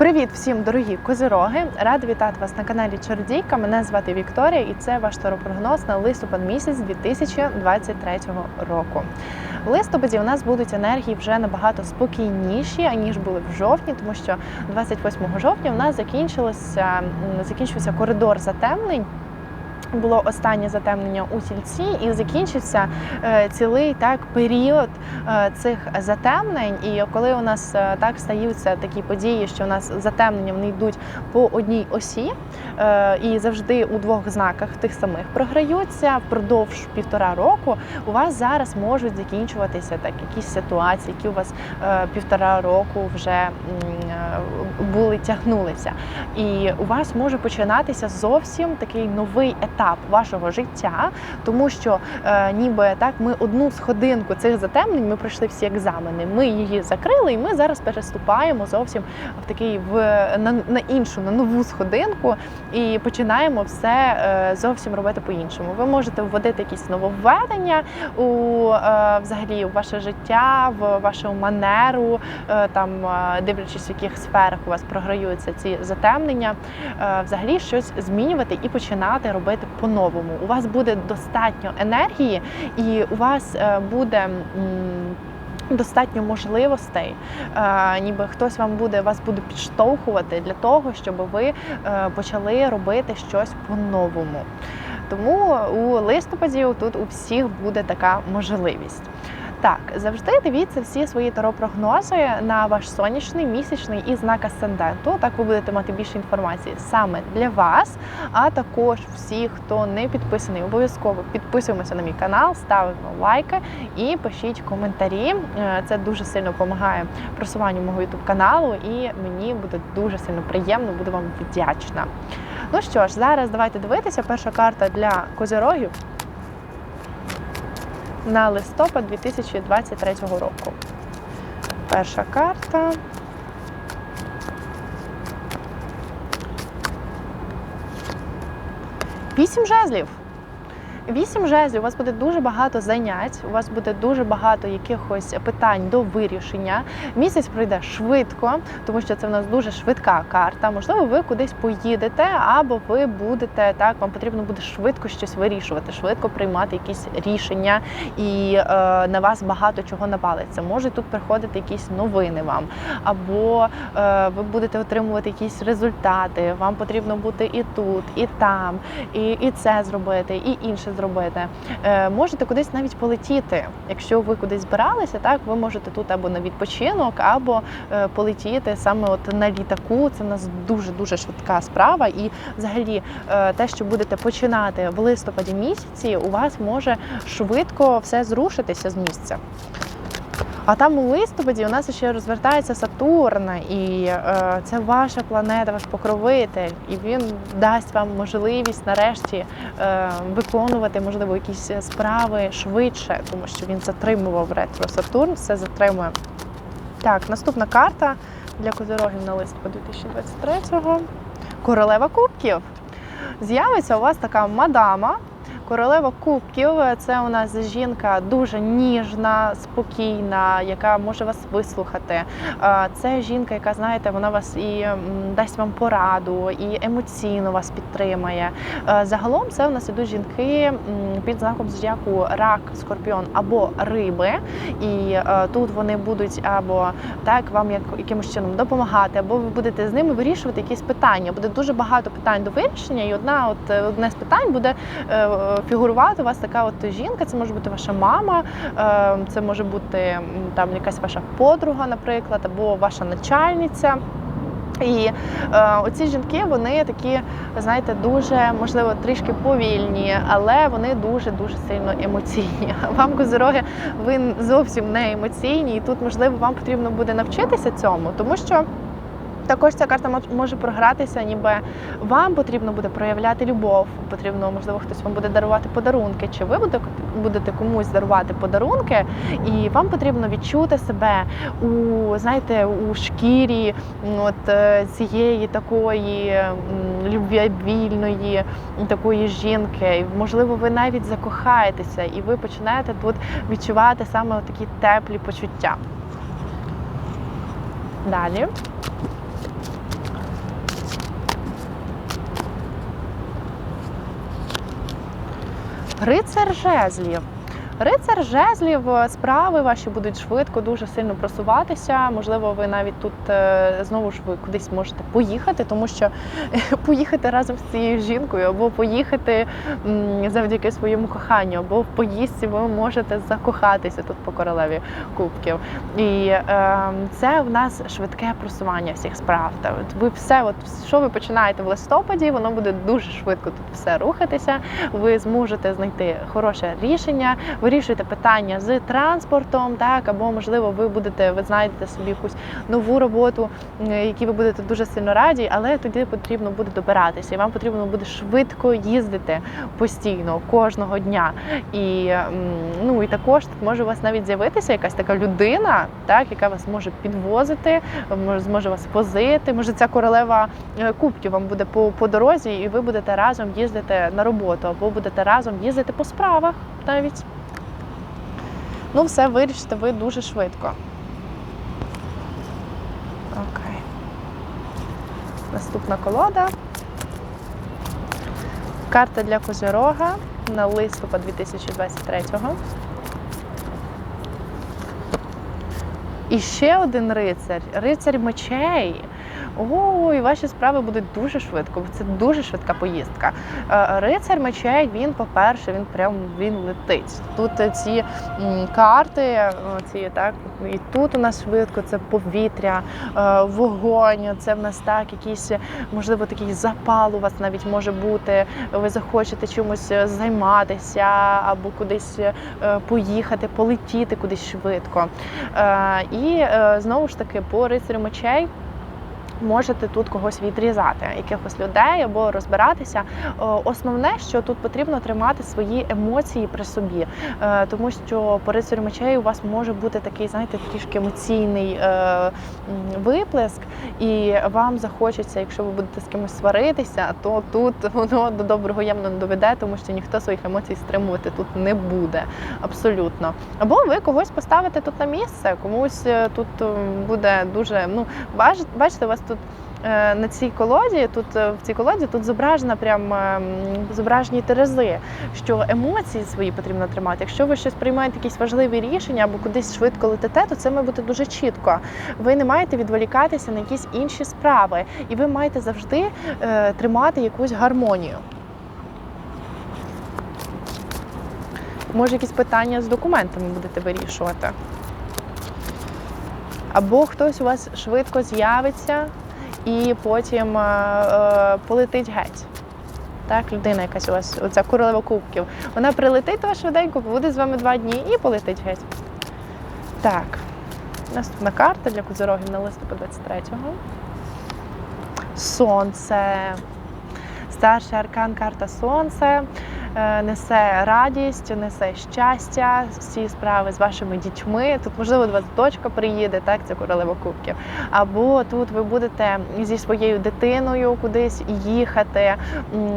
Привіт всім, дорогі козироги! Рада вітати вас на каналі Чародійка. Мене звати Вікторія, і це ваш таропрогноз на листопад місяць 2023 року. В листопаді у нас будуть енергії вже набагато спокійніші, аніж були в жовтні, тому що 28 жовтня у нас закінчилося закінчився коридор затемнень. Було останнє затемнення у сільці, і закінчився е, цілий так період е, цих затемнень. І коли у нас е, так стаються такі події, що у нас затемнення вони йдуть по одній осі, і завжди у двох знаках тих самих програються впродовж півтора року. У вас зараз можуть закінчуватися так якісь ситуації, які у вас півтора року вже були тягнулися. І у вас може починатися зовсім такий новий етап вашого життя, тому що е, ніби так ми одну сходинку цих затемнень, ми пройшли всі екзамени. Ми її закрили, і ми зараз переступаємо зовсім в такий в на, на іншу, на нову сходинку, і починаємо все е, зовсім робити по-іншому. Ви можете вводити якісь нововведення у е, взагалі у ваше життя, в вашу манеру, е, там е, дивлячись, в яких сферах у вас програються ці затемнення, е, взагалі щось змінювати і починати робити по-новому. У вас буде достатньо енергії, і у вас е, буде. Достатньо можливостей, е, ніби хтось вам буде вас буде підштовхувати для того, щоб ви е, почали робити щось по-новому. Тому у листопаді тут у всіх буде така можливість. Так, завжди дивіться всі свої таро-прогнози на ваш сонячний, місячний і знак асценденту. Так ви будете мати більше інформації саме для вас. А також всі, хто не підписаний, обов'язково підписуємося на мій канал, ставимо лайки і пишіть коментарі. Е, Це дуже сильно допомагає просуванню мого youtube каналу, і мені буде дуже сильно приємно, буду вам вдячна. Ну що ж, зараз давайте дивитися. Перша карта для козирогів на листопад 2023 року. Перша карта. Вісім жезлів. Вісім жезлів, у вас буде дуже багато занять, у вас буде дуже багато якихось питань до вирішення. Місяць пройде швидко, тому що це в нас дуже швидка карта. Можливо, ви кудись поїдете, або ви будете так, вам потрібно буде швидко щось вирішувати, швидко приймати якісь рішення, і е, на вас багато чого навалиться. Може тут приходити якісь новини вам, або е, ви будете отримувати якісь результати. Вам потрібно бути і тут, і там, і, і це зробити, і інше зробити. Е, можете кудись навіть полетіти. Якщо ви кудись збиралися, так ви можете тут або на відпочинок, або е, полетіти саме от на літаку. Це в нас дуже дуже швидка справа. І взагалі е, те, що будете починати в листопаді місяці, у вас може швидко все зрушитися з місця. А там у листопаді у нас ще розвертається Сатурн, і е, це ваша планета, ваш покровитель, і він дасть вам можливість нарешті е, виконувати, можливо, якісь справи швидше, тому що він затримував ретро Сатурн, все затримує. Так, наступна карта для козирогів на листопад 2023-го. Королева кубків. З'явиться у вас така мадама. Королева кубків це у нас жінка дуже ніжна, спокійна, яка може вас вислухати. Це жінка, яка знаєте, вона вас і дасть вам пораду, і емоційно вас підтримає. Загалом це у нас ідуть жінки під знаком зодіаку рак, скорпіон або риби. І тут вони будуть або так вам як якимось чином допомагати, або ви будете з ними вирішувати якісь питання. Буде дуже багато питань до вирішення, і одна, от одне з питань буде е, фігурувати у вас така от жінка. Це може бути ваша мама, е, це може бути там якась ваша подруга, наприклад, або ваша начальниця. І е, оці жінки, вони такі, знаєте, дуже можливо трішки повільні, але вони дуже дуже сильно емоційні. Вам козироги, ви зовсім не емоційні, і тут можливо вам потрібно буде навчитися цьому, тому що. Також ця карта може програтися, ніби вам потрібно буде проявляти любов, потрібно, можливо, хтось вам буде дарувати подарунки, чи ви будете, комусь дарувати подарунки, і вам потрібно відчути себе у знаєте, у шкірі от е, цієї такої м, такої жінки. Можливо, ви навіть закохаєтеся, і ви починаєте тут відчувати саме такі теплі почуття. Далі. Рицар жезлів. Рицар жезлів, е, справи ваші будуть швидко, дуже сильно просуватися. Можливо, ви навіть тут е, знову ж ви кудись можете поїхати, тому що поїхати разом з цією жінкою, або поїхати завдяки своєму коханню, або в поїздці ви можете закохатися тут по королеві кубків. І е, це в нас швидке просування всіх справ. Та ви все, от що ви починаєте в листопаді, воно буде дуже швидко тут все рухатися. Ви зможете знайти хороше рішення, вирішуєте питання з транспортом, так або можливо, ви будете, ви знайдете собі якусь нову роботу, якій ви будете дуже сильно раді, але тоді потрібно буде добиратися, і вам потрібно буде швидко їздити постійно кожного дня. І ну і також тут може у вас навіть з'явитися якась така людина, так яка вас може підвозити, може зможе вас возити. Може, ця королева е, кубків вам буде по, по дорозі, і ви будете разом їздити на роботу, або будете разом їздити по справах навіть. Ну, все вирішите ви дуже швидко. Окей. Наступна колода. Карта для Козирога на листопад 2023-го. І ще один рицар, рицар мечей. Ой, ваші справи будуть дуже швидко, це дуже швидка поїздка. Е, Рицар мечей, він, по-перше, він прям він летить. Тут ці карти, ці так, і тут у нас швидко це повітря, е, вогонь. Це в нас так, якийсь, можливо, такий запал у вас навіть може бути. Ви захочете чимось е, займатися або кудись поїхати, полетіти кудись швидко. І знову ж таки, по рицарю мечей. Можете тут когось відрізати, якихось людей або розбиратися. Е, Основне, що тут потрібно тримати свої емоції при собі, Е, тому що по рицарю мечей у вас може бути такий, знаєте, трішки емоційний е, виплеск, і вам захочеться, якщо ви будете з кимось сваритися, то тут воно до доброго явно не доведе, тому що ніхто своїх емоцій стримувати тут не буде абсолютно. Або ви когось поставите тут на місце, комусь тут буде дуже ну бачите, у вас тут. е, На цій колоді, тут е, в цій колоді тут зображена прям ем, зображені терези, що емоції свої потрібно тримати. Якщо ви щось приймаєте якісь важливі рішення або кудись швидко летите, то це має бути дуже чітко. Ви не маєте відволікатися на якісь інші справи, і ви маєте завжди е, тримати якусь гармонію. Може, якісь питання з документами будете вирішувати. Або хтось у вас швидко з'явиться і потім е, е, полетить геть. Так, людина якась у вас, оця королева кубків. Вона прилетить то швиденько, буде з вами два дні і полетить геть. Так, наступна карта для козирогів на листопад 23-го. Сонце. Старший аркан карта Сонце несе радість, несе щастя, всі справи з вашими дітьми. Тут, можливо, до вас дочка приїде, так, це королева кубків. Або тут ви будете зі своєю дитиною кудись їхати.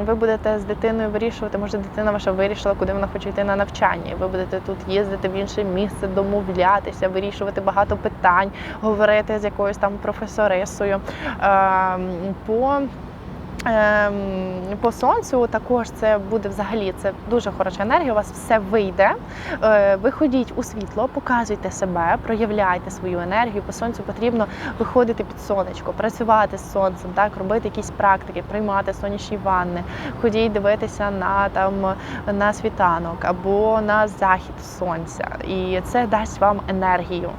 Ви будете з дитиною вирішувати, може, дитина ваша вирішила, куди вона хоче йти на навчання. Ви будете тут їздити в інше місце, домовлятися, вирішувати багато питань, говорити з якоюсь там професорисою. Ем, По по сонцю також це буде взагалі це дуже хороша енергія. У вас все вийде. Е, Виходіть у світло, показуйте себе, проявляйте свою енергію. По сонцю потрібно виходити під сонечко, працювати з сонцем, так робити якісь практики, приймати сонячні ванни, ходіть дивитися на там на світанок або на захід сонця, і це дасть вам енергію.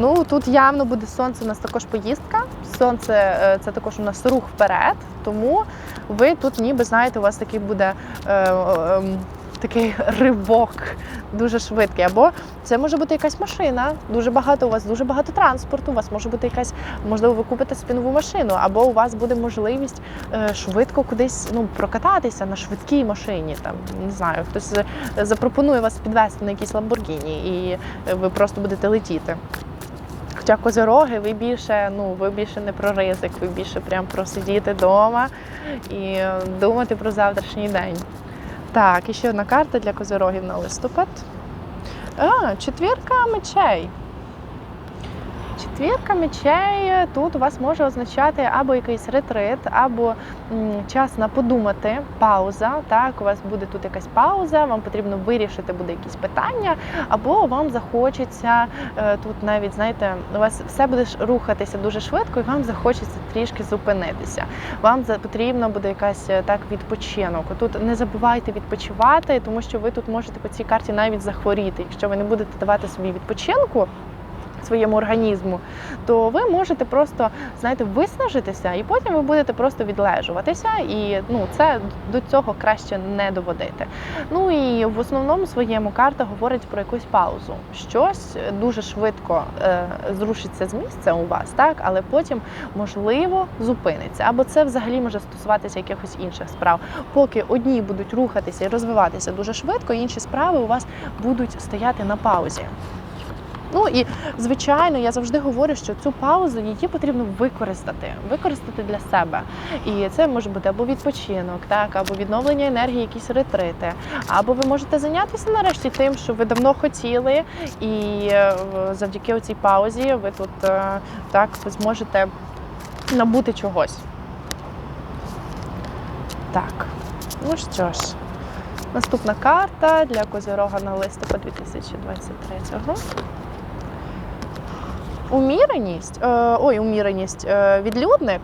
Ну тут явно буде сонце. У нас також поїздка. Сонце е, це також у нас рух вперед. Тому ви тут, ніби знаєте, у вас такий буде е, е, ем, такий ривок, дуже швидкий. Або це може бути якась машина. Дуже багато у вас дуже багато транспорту. У вас може бути якась, можливо, ви купите собі нову машину, або у вас буде можливість е, швидко кудись ну прокататися на швидкій машині. Там не знаю, хтось е, запропонує вас підвести на якійсь Ламборгіні, і ви просто будете летіти. Хоча козороги, ви більше, ну ви більше не про ризик, ви більше прям про сидіти вдома і думати про завтрашній день. Так, і ще одна карта для козорогів на листопад. А, четвірка мечей. Четвірка мечей тут у вас може означати або якийсь ретрит, або час на подумати, пауза. Так, у вас буде тут якась пауза, вам потрібно вирішити буде якісь питання, або вам захочеться е, тут навіть, знаєте, у вас все буде рухатися дуже швидко, і вам захочеться трішки зупинитися. Вам потрібно буде якась е, так відпочинок. Тут не забувайте відпочивати, тому що ви тут можете по цій карті навіть захворіти. Якщо ви не будете давати собі відпочинку своєму організму, то ви можете просто знаєте, виснажитися, і потім ви будете просто відлежуватися, і ну це до цього краще не доводити. Ну і в основному своєму карта говорить про якусь паузу. Щось дуже швидко е, зрушиться з місця у вас, так, але потім можливо зупиниться. Або це взагалі може стосуватися якихось інших справ. Поки одні будуть рухатися і розвиватися дуже швидко, інші справи у вас будуть стояти на паузі. Ну і звичайно, я завжди говорю, що цю паузу її потрібно використати, використати для себе. І це може бути або відпочинок, так, або відновлення енергії, якісь ретрити, або ви можете зайнятися нарешті тим, що ви давно хотіли, і е, завдяки цій паузі ви тут е, так зможете набути чогось. Так, ну що ж, наступна карта для Козірога на листопад 2023-го. Уміреність, е, ой, уміреність, е, відлюдник.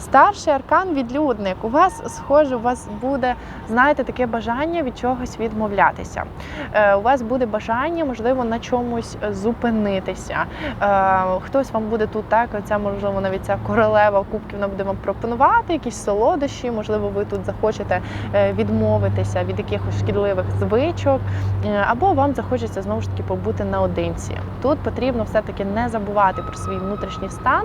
Старший аркан відлюдник. У вас, схоже, у вас буде, знаєте, таке бажання від чогось відмовлятися. Е, у вас буде бажання, можливо, на чомусь зупинитися. Е, хтось вам буде тут так, оця, можливо, навіть ця королева кубків вона буде вам пропонувати якісь солодощі, можливо, ви тут захочете е, відмовитися від якихось шкідливих звичок, е, або вам захочеться знову ж таки побути наодинці. Тут потрібно все-таки не забувати про свій внутрішній стан,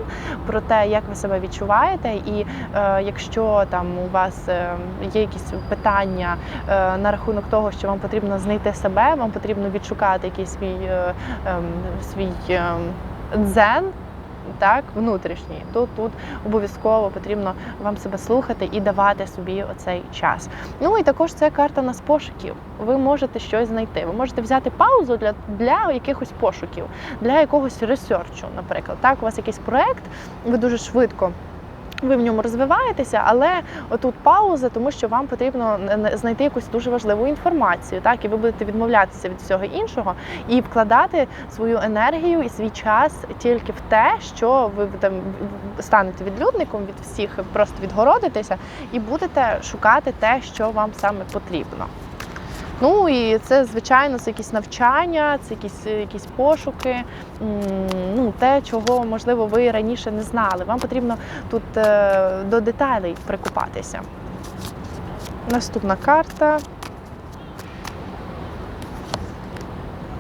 про те, як ви себе відчуваєте, і е, якщо там у вас е, є якісь питання е, на рахунок того, що вам потрібно знайти себе, вам потрібно відшукати якийсь свій, е, е, свій е, дзен. Так, внутрішній. Тут тут обов'язково потрібно вам себе слухати і давати собі оцей час. Ну і також це карта нас пошуків. Ви можете щось знайти. Ви можете взяти паузу для, для якихось пошуків, для якогось ресерчу, наприклад. Так, у вас якийсь проект, ви дуже швидко. Ви в ньому розвиваєтеся, але отут пауза, тому що вам потрібно знайти якусь дуже важливу інформацію, так і ви будете відмовлятися від всього іншого і вкладати свою енергію і свій час тільки в те, що ви там станете відлюдником від всіх, просто відгородитеся, і будете шукати те, що вам саме потрібно. Ну і це, звичайно, це якісь навчання, це якісь якісь пошуки, ну те, чого можливо ви раніше не знали. Вам потрібно тут е, до деталей прикупатися. Наступна карта.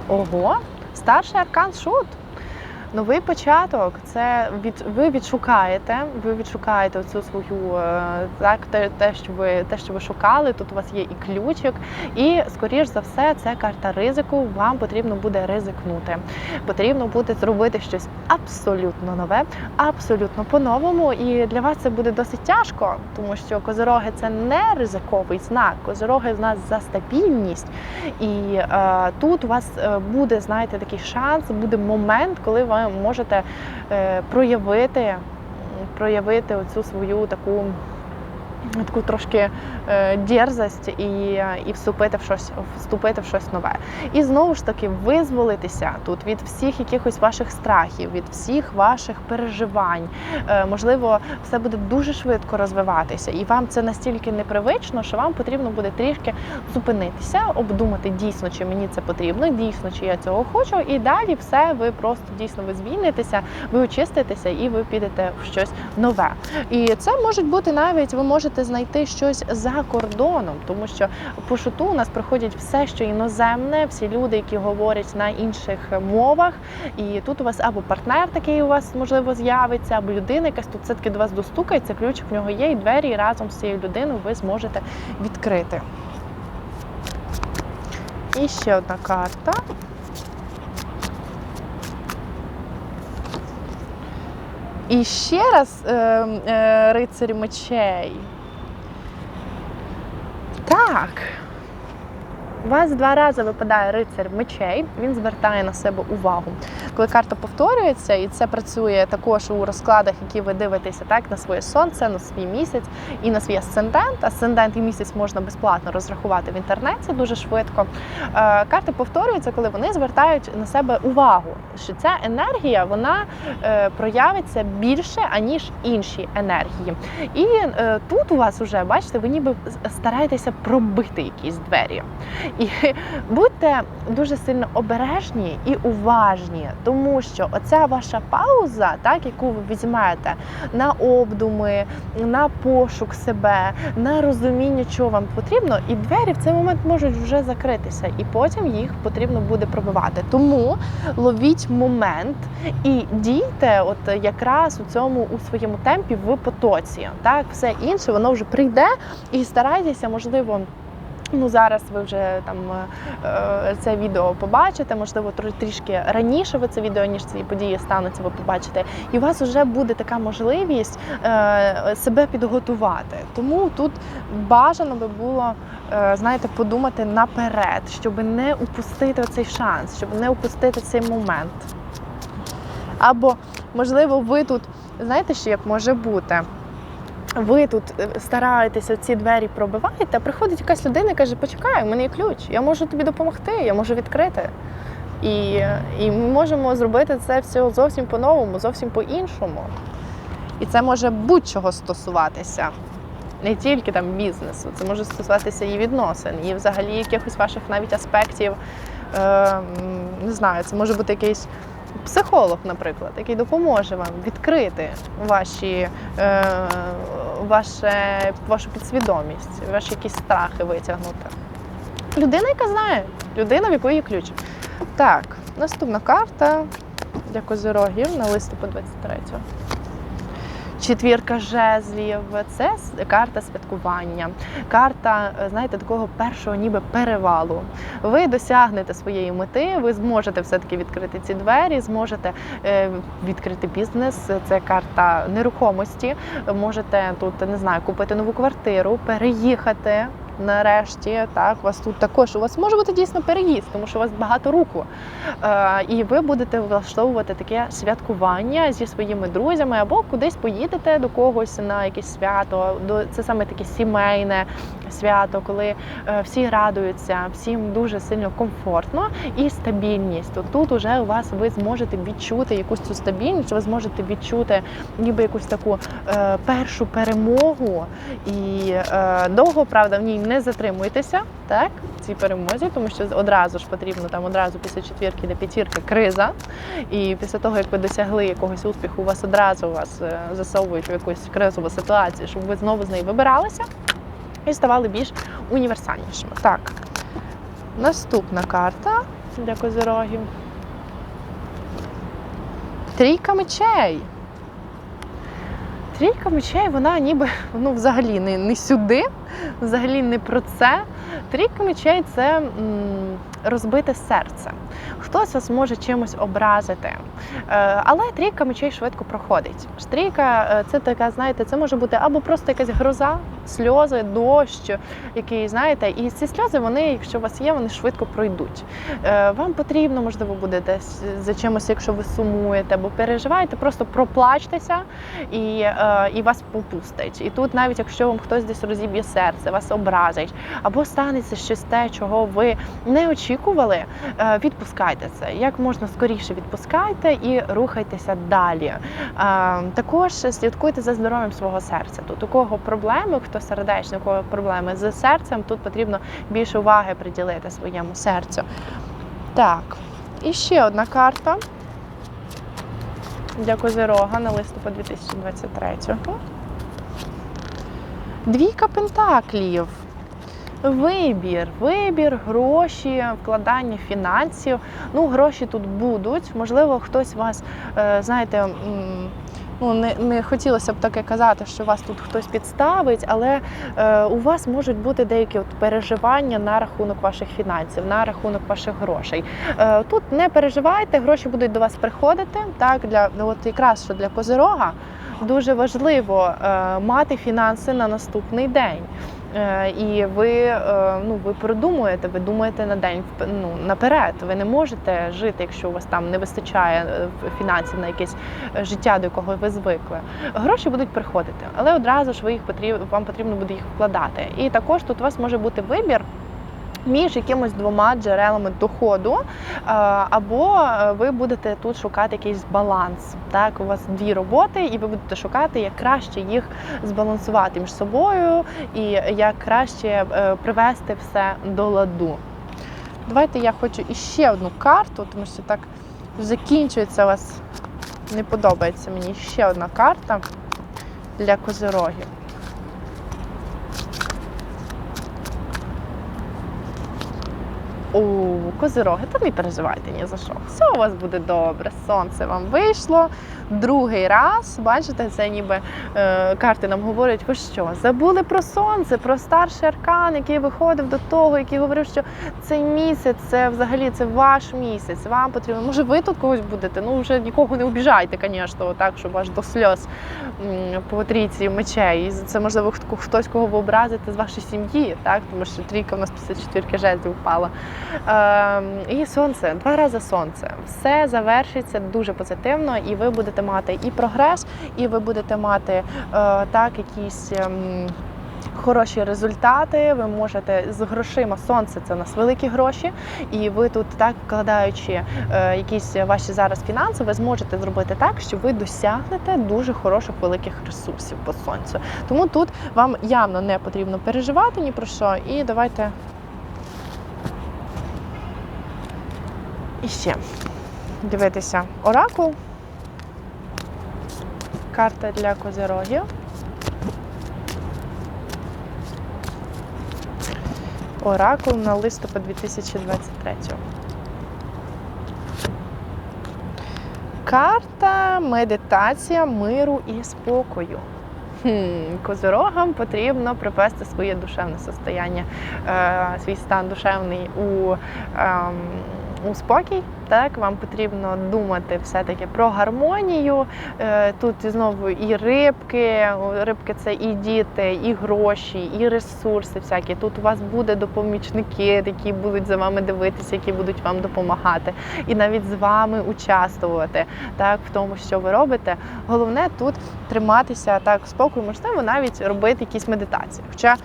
Ого, старший аркан шут. Новий початок це від ви відшукаєте. Ви відшукаєте цю свою е, так, те, те, що ви те, що ви шукали. Тут у вас є і ключик, і скоріш за все, це карта ризику. Вам потрібно буде ризикнути. Потрібно буде зробити щось абсолютно нове, абсолютно по-новому. І для вас це буде досить тяжко, тому що козороги це не ризиковий знак. Козороги в нас за стабільність, і е, тут у вас буде, знаєте, такий шанс, буде момент, коли ви можете е, проявити проявити оцю свою таку таку трошки е, дерзость і і вступити в щось вступити в щось нове. І знову ж таки визволитися тут від всіх якихось ваших страхів, від всіх ваших переживань. Е, можливо, все буде дуже швидко розвиватися, і вам це настільки непривично, що вам потрібно буде трішки зупинитися, обдумати дійсно, чи мені це потрібно, дійсно, чи я цього хочу, і далі все ви просто дійсно ви звільнитеся, ви очиститеся і ви підете в щось нове. І це може бути навіть ви можете знайти щось за кордоном, тому що по шуту у нас проходять все, що іноземне, всі люди, які говорять на інших мовах. І тут у вас або партнер такий у вас можливо з'явиться, або людина, якась тут все таки до вас достукається, ключик в нього є, і двері і разом з цією людиною ви зможете відкрити. І ще одна карта. І ще раз е, е, рицарь мечей. Так. У вас два рази випадає рицар мечей, він звертає на себе увагу. Коли карта повторюється, і це працює також у розкладах, які ви дивитеся так на своє сонце, на свій місяць і на свій асцендент. Асцендент і місяць можна безплатно розрахувати в інтернеті дуже швидко. Е, Карти повторюються, коли вони звертають на себе увагу, що ця енергія вона е, проявиться більше аніж інші енергії. І е, тут у вас вже бачите, ви ніби стараєтеся пробити якісь двері. І будьте дуже сильно обережні і уважні, тому що оця ваша пауза, так яку ви візьмете на обдуми, на пошук себе, на розуміння, що вам потрібно, і двері в цей момент можуть вже закритися, і потім їх потрібно буде пробивати. Тому ловіть момент і дійте, от якраз у цьому у своєму темпі в потоці. Так, все інше воно вже прийде, і старайтеся, можливо. Ну, зараз ви вже там е, це відео побачите, можливо, тр- трішки раніше ви це відео, ніж ці події стануться, ви побачите. І у вас вже буде така можливість е, себе підготувати. Тому тут бажано би було, е, знаєте, подумати наперед, щоб не упустити цей шанс, щоб не упустити цей момент. Або, можливо, ви тут, знаєте, що як може бути? Ви тут е, стараєтеся ці двері пробиваєте, а приходить якась людина і каже: Почекай, у мене є ключ, я можу тобі допомогти, я можу відкрити. І, і ми можемо зробити це все зовсім по-новому, зовсім по-іншому. І це може будь-чого стосуватися, не тільки там бізнесу, це може стосуватися і відносин, і взагалі якихось ваших навіть аспектів. Е, не знаю, це може бути якийсь психолог, наприклад, який допоможе вам відкрити ваші, е, ваше, вашу підсвідомість, ваші якісь страхи витягнути. Людина, яка знає, людина, в якої є ключ. Так, наступна карта для козирогів на листопад 23-го. Четвірка жезлів це карта святкування, карта, е, знаєте, такого першого ніби перевалу. Ви досягнете своєї мети, ви зможете все-таки відкрити ці двері, зможете е, відкрити бізнес. Це карта нерухомості. Можете тут не знаю, купити нову квартиру, переїхати. Нарешті так, у вас тут також у вас може бути дійсно переїзд, тому що у вас багато руку. Е, і ви будете влаштовувати таке святкування зі своїми друзями, або кудись поїдете до когось на якесь свято. До це саме таке сімейне свято, коли е, всі радуються, всім дуже сильно комфортно і стабільність. То тут уже у вас ви зможете відчути якусь цю стабільність, ви зможете відчути ніби якусь таку е, першу перемогу. І е, довго, правда, в ній не затримуйтеся, так, в цій перемозі, тому що одразу ж потрібно там одразу після четвірки до п'ятірки криза. І після того, як ви досягли якогось успіху, у вас одразу вас е, засовують в якусь кризову ситуацію, щоб ви знову з неї вибиралися і ставали більш універсальнішими. Так, наступна карта для козирогів. Трійка мечей. Трійка мечей, вона ніби ну, взагалі не, не сюди, взагалі не про це. Трійка мечей це м, розбите серце. Хтось вас може чимось образити. Е, але трійка мечей швидко проходить. Трійка е, це така, знаєте, це може бути або просто якась гроза, сльози, дощ, який, знаєте, і ці сльози, вони, якщо у вас є, вони швидко пройдуть. Е, Вам потрібно, можливо, буде десь за чимось, якщо ви сумуєте або переживаєте, просто проплачтеся і, і вас попустить. І тут, навіть якщо вам хтось десь розіб'є серце, вас образить, або станеться щось те, чого ви не очікували, е, відпускайте це. Як можна скоріше відпускайте і рухайтеся далі. Е, Також слідкуйте за здоров'ям свого серця. Тут у кого проблеми, хто сердечний, у кого проблеми з серцем, тут потрібно більше уваги приділити своєму серцю. Так, і ще одна карта для Козирога на листопад 2023. Двійка пентаклів. Вибір, вибір, гроші, вкладання фінансів. Ну, гроші тут будуть. Можливо, хтось вас, е, знаєте, ну не, не хотілося б таке казати, що вас тут хтось підставить, але е, у вас можуть бути деякі от переживання на рахунок ваших фінансів, на рахунок ваших грошей. Е, тут не переживайте, гроші будуть до вас приходити. Так, для от якраз що для козирога дуже важливо е, мати фінанси на наступний день. Е, І ви, е, ну, ви продумуєте, ви думаєте на день ну, наперед. Ви не можете жити, якщо у вас там не вистачає е, фінансів на якесь життя, до якого ви звикли. Гроші будуть приходити, але одразу ж ви їх потрібно, вам потрібно буде їх вкладати. І також тут у вас може бути вибір. Між якимось двома джерелами доходу, е, або е, ви будете тут шукати якийсь баланс. Так, у вас дві роботи, і ви будете шукати, як краще їх збалансувати між собою і як краще е, привести все до ладу. Давайте я хочу іще одну карту, тому що так закінчується у вас. Не подобається мені ще одна карта для козирогів. У козироги, та не переживайте ні за що. Все у вас буде добре. Сонце вам вийшло. Другий раз, бачите, це ніби е, карти нам говорять, ви що, забули про сонце, про старший аркан, який виходив до того, який говорив, що цей місяць це взагалі це ваш місяць. Вам потрібно. Може, ви тут когось будете? Ну вже нікого не обіжайте, звісно, так, щоб аж до сльоз по трійці мечей. І це можливо хтось, кого ви образите з вашої сім'ї, так тому що трійка в нас після четвірки жезлів впала. Ем, і сонце, два рази сонце. Все завершиться дуже позитивно, і ви будете мати і прогрес, і ви будете мати е, так якісь. ем, Хороші результати, ви можете з грошима сонце це у нас великі гроші, і ви тут так вкладаючи е, якісь ваші зараз фінанси, ви зможете зробити так, що ви досягнете дуже хороших великих ресурсів по сонцю. Тому тут вам явно не потрібно переживати ні про що. І давайте І ще дивитися оракул. Карта для козирогів. Оракул на листопад 2023. Карта медитація миру і спокою. Хм, Козирогам потрібно привести своє душевне состояння, е, свій стан душевний у, ем, у спокій. Так, вам потрібно думати все-таки про гармонію. Е, Тут знову і рибки, рибки це і діти, і гроші, і ресурси всякі. Тут у вас буде допомічники, які будуть за вами дивитися, які будуть вам допомагати, і навіть з вами участвувати так, в тому, що ви робите. Головне тут триматися так спокою, можливо, навіть робити якісь медитації. Хоча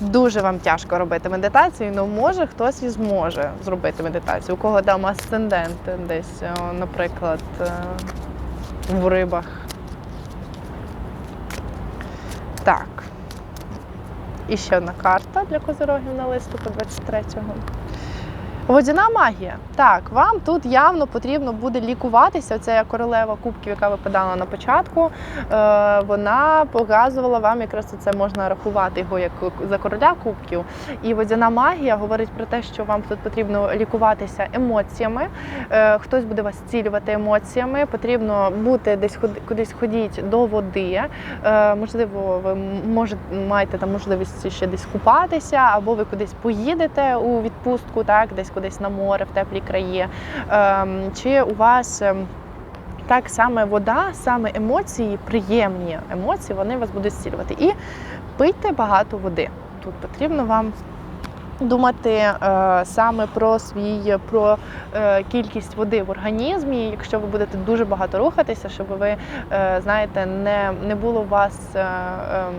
Дуже вам тяжко робити медитацію, але може хтось і зможе зробити медитацію. У кого там асцендент десь, наприклад, е, в рибах. Так. І ще одна карта для козирогів на листопад 23-го. Водяна магія. Так, вам тут явно потрібно буде лікуватися. Оця королева кубків, яка випадала на початку, е, вона показувала вам, якраз це можна рахувати його як за короля кубків. І водяна магія говорить про те, що вам тут потрібно лікуватися емоціями. Е, Хтось буде вас зцілювати емоціями. Потрібно бути десь кудись ходіть до води. Е, Можливо, ви можете маєте там можливість ще десь купатися, або ви кудись поїдете у відпустку, так, десь кудись на море, в теплі краї. Ем, Чи у вас ем, так саме вода, саме емоції, приємні емоції, вони вас будуть зцілювати. І пийте багато води. Тут потрібно вам. Думати е, саме про свій про е, кількість води в організмі, якщо ви будете дуже багато рухатися, щоб ви е, знаєте, не, не було у вас е, ем,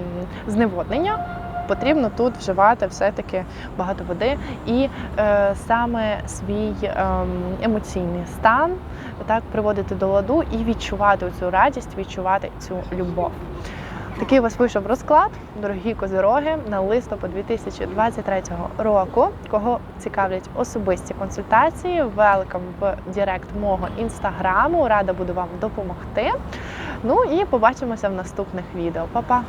зневоднення. Потрібно тут вживати все-таки багато води і е, саме свій ем, емоційний стан так приводити до ладу і відчувати цю радість, відчувати цю любов. Такий у вас вийшов розклад, дорогі козироги, на листопад 2023 року. Кого цікавлять особисті консультації, велкам в Директ мого інстаграму. Рада буду вам допомогти. Ну і побачимося в наступних відео. Па-па!